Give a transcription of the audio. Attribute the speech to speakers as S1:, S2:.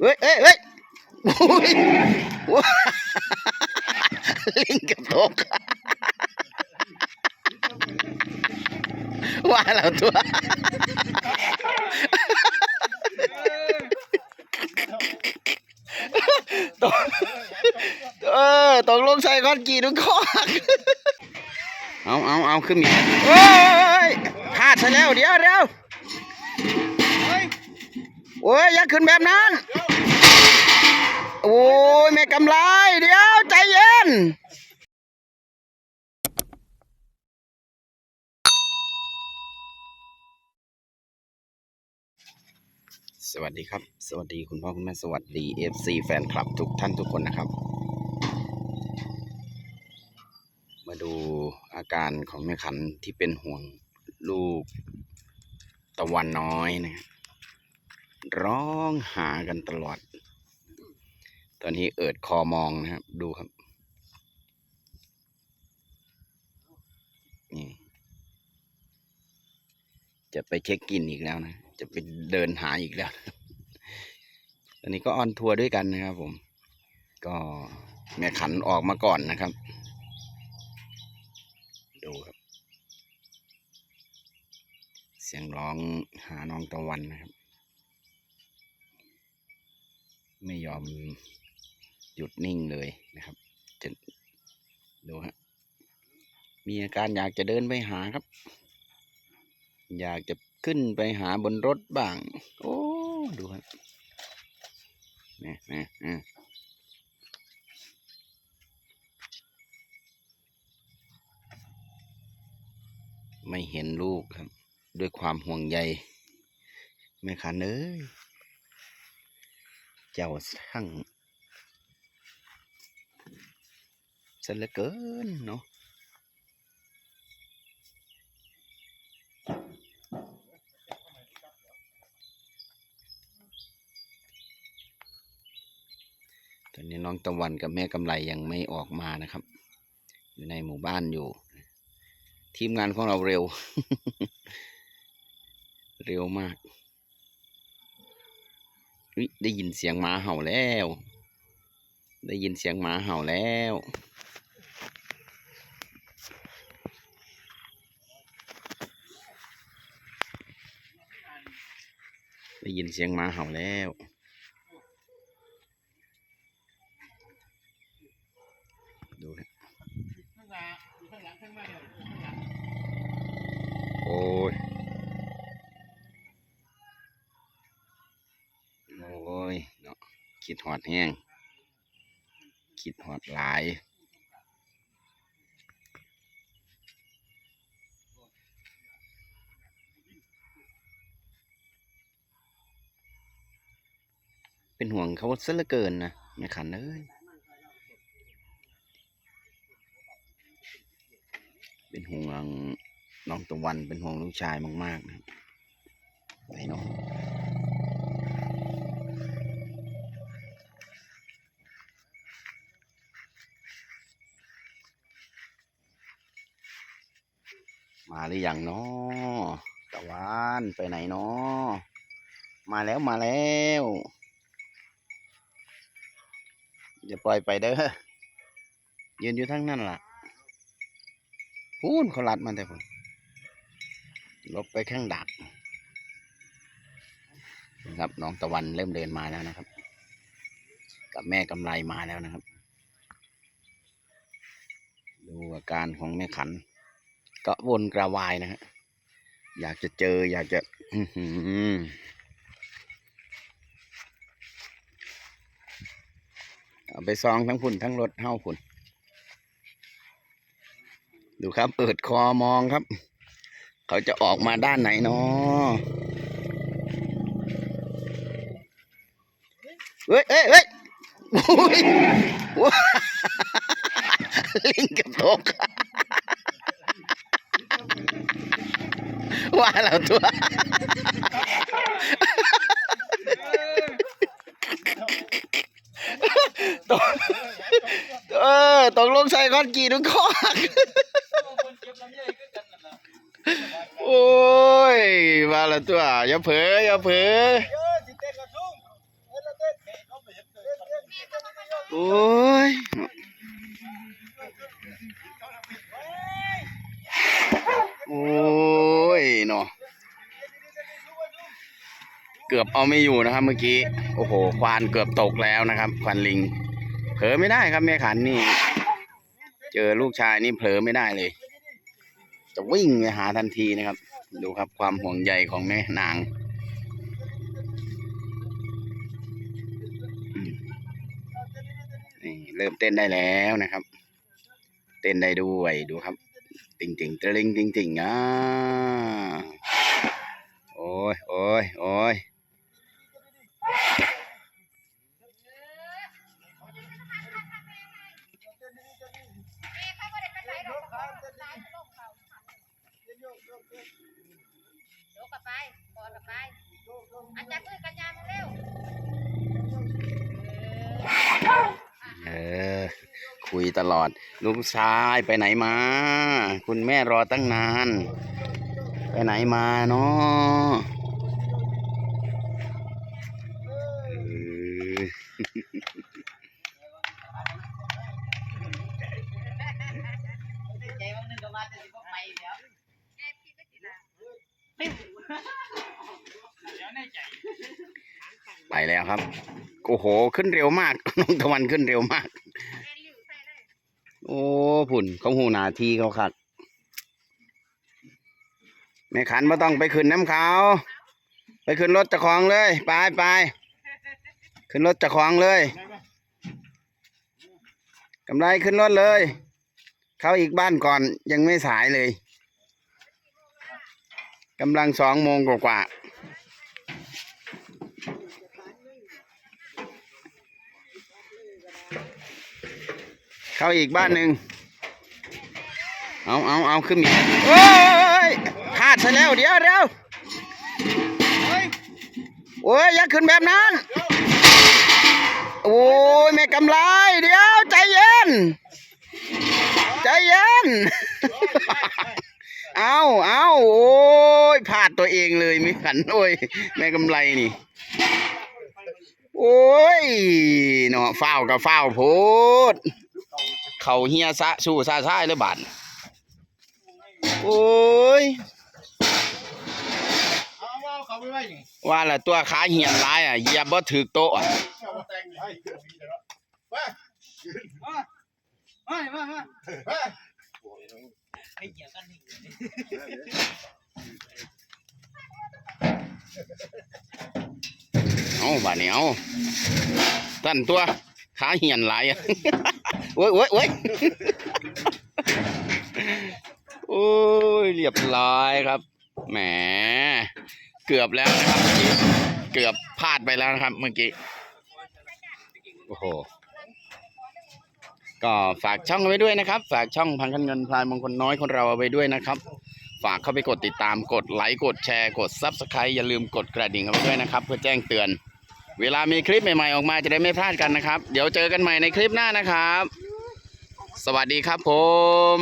S1: เฮ้ยเฮ้ยเฮ้ยโอ้ยว้าลิงกับตกว่าแล้วตัวตกเออตกลงใส่ก้อนกี่ทุกข้อเอาเอาเอาขึ้นมีเฮ้ยพลาดซะแล้วเดี๋ยวเดี๋ยวโอ้ยอย่าขึ้นแบบนั้น กำไร เดี๋ยวใจเย็น สวัสดีครับ สวัสดีคุณพ่อคุณแม่สวัสดีเอฟซีแฟนคลับทุกท่านทุกคนนะครับ มาดูอาการของแม่ขันที่เป็นห่วงลูกตะวันน้อยนะครับร้องหากันตลอด ตอนนี้เอิดคอมองนะครับ ดูครับ นี่ จะไปเช็คกินอีกแล้วนะ จะไปเดินหาอีกแล้ว ตอนนี้ก็ออนทัวร์ด้วยกันนะครับผม ก็แม่ขันออกมาก่อนนะครับ ดูครับ เสียงร้องหาน้องตะวันนะครับ ไม่ยอม หยุดนิ่งเลยนะครับ จะดูฮะมีอาการอยากจะเดินไปหาครับ อยากจะขึ้นไปหาบนรถบ้าง โอ้ดูครับนี่นี่นี่ไม่เห็นลูกครับ ด้วยความห่วงใยแม่ขันเอ้ยเจ้าช่าง ซะเหลือเกินเนาะตอนนี้น้องตะวันกับแม่กำไรยังไม่ออกมานะครับ อยู่ในหมู่บ้านอยู่ ทีมงานของเราเร็ว เร็วมากได้ยินเสียงหมาเห่าแล้ว ได้ยินเสียงหมาเห่าแล้ว ได้ยินเสียงหมาเห่าแล้วดูนะโอ้ย โอ้ย เนาะคิดหอดแห้งคิดหอดหลาย เป็นห่วงเขาซะเหลือเกินนะแม่ขันเอ้ยเป็นห่วงน้องตะวันเป็นห่วงลูกชายมาก ๆ นะไปเนาะมาหรือยังเนาะตะวันไปไหนเนาะมาแล้วมาแล้ว อย่าปล่อยไปเด้อยืนอยู่ทั้งนั่นล่ะพูนเขาลัดมาแต่ผมลบไปข้างดักนะครับน้องตะวันเริ่มเดินมาแล้วนะครับ กับแม่กำไรมาแล้วนะครับ ดูอาการของแม่ขัน ก็วนกระวายนะฮะอยากจะเจออยากจะ อื้อหือ เอาไปซองทั้งพุ่นทั้งรถเฮ้าพุ่น ดูครับ เปิดคอมองครับ เขาจะออกมาด้านไหนเนาะเฮ้ยเฮ้ยเฮ้ยโอ้ยว้าลิงกับตกว่าแล้วตัว ตกเออ ตกลงใส่ก้อนกี่ทุกข้อโอ้ย มาแล้วตัว อย่าเผลออย่าเผลอ
S2: เย
S1: โอ้ยโอ้ยเนาะเกือบเอาไม่อยู่นะครับ เมื่อกี้ โอ้โห ควานเกือบตกแล้วนะครับ ควานลิง เผลอไม่ได้ครับแม่ขันนี่ เจอลูกชายนี่เผลอไม่ได้เลย จะวิ่งไปหาทันทีนะครับ ดูครับความห่วงใยของแม่นางนี่เริ่มเต้นได้แล้วนะครับ เต้นได้ด้วยดูครับ ติ่งติ่งตะลิงติ่งติ่งอ่าโอ้ยโอ้ยโอ้ย
S2: ย กลับไปกอดกลับไปอันจับมือกันยามเร็ว
S1: เออ คุยตลอดลูกชายไปไหนมา คุณแม่รอตั้งนาน ไปไหนมาเนาะเออ
S3: ใจว่านึงก็มาแต่สิบ่ไปแล้ว
S2: แม่พี่ก็จิละ
S3: เดี๋ยวในใจ
S1: ไปแล้วครับ โอ้โห ขึ้นเร็วมากน้องตะวันขึ้นเร็วมาก โอ้ผุ่นเขาหูหนาทีเขาขัดแม่ขันไม่ต้องไปขึ้นน้ำเขาไปขึ้นรถเจะคลองเลย ไปไปขึ้นรถเจะคลองเลยกำไรขึ้นรถเลย เข้าอีกบ้านก่อนยังไม่สายเลยกำลังสองโมงกว่า เข้าอีกบ้านหนึ่งเอาเอาเอาขึ้นอีกโอ้ยพลาดซะแล้วเดี๋ยวเดี๋ยวโอ้ยอย่าขึ้นแบบนั้น โอ้ยแม่กำไรเดี๋ยวใจเย็น ใจเย็น เอาเอาโอ้ยพลาดตัวเองเลยไม่ขันโอ้ยแม่กำไรนี่ โอ้ยเนาะฝ้าวกับฝ้าวโพด เขาเฮียซะสู้ซาซ่ายเลยบาดโอ้ย
S4: ว่า
S1: ละตัวขาเหียนร้ายอะเหยียบบ่ถือโต๊ะอะ
S4: เอามาแต่งให้ไป
S3: มามามา
S4: ไป
S3: ไปเกี่ยวกัน
S1: เอาบาดนี้เอาตั้นตัวขาเหียนหลายอะ โอ้ยโอ้ยโอ้ยโอ้ยเรียบร้อยครับ แหม เกือบแล้วนะครับเมื่อกี้ เกือบพลาดไปแล้วนะครับเมื่อกี้ โอ้โห ก็ฝากช่องเอาไว้ด้วยนะครับ ฝากช่องพันคันเงินพลายมงคลน้อยคนเราเอาไว้ด้วยนะครับ ฝากเข้าไปกดติดตาม กดไลค์ กดแชร์ กดซับสไครต์อย่าลืมกดกระดิ่งเอาไว้ด้วยนะครับ เพื่อแจ้งเตือน เวลามีคลิปใหม่ๆออกมาจะได้ไม่พลาดกันนะครับ เดี๋ยวเจอกันใหม่ในคลิปหน้านะครับ สวัสดีครับผม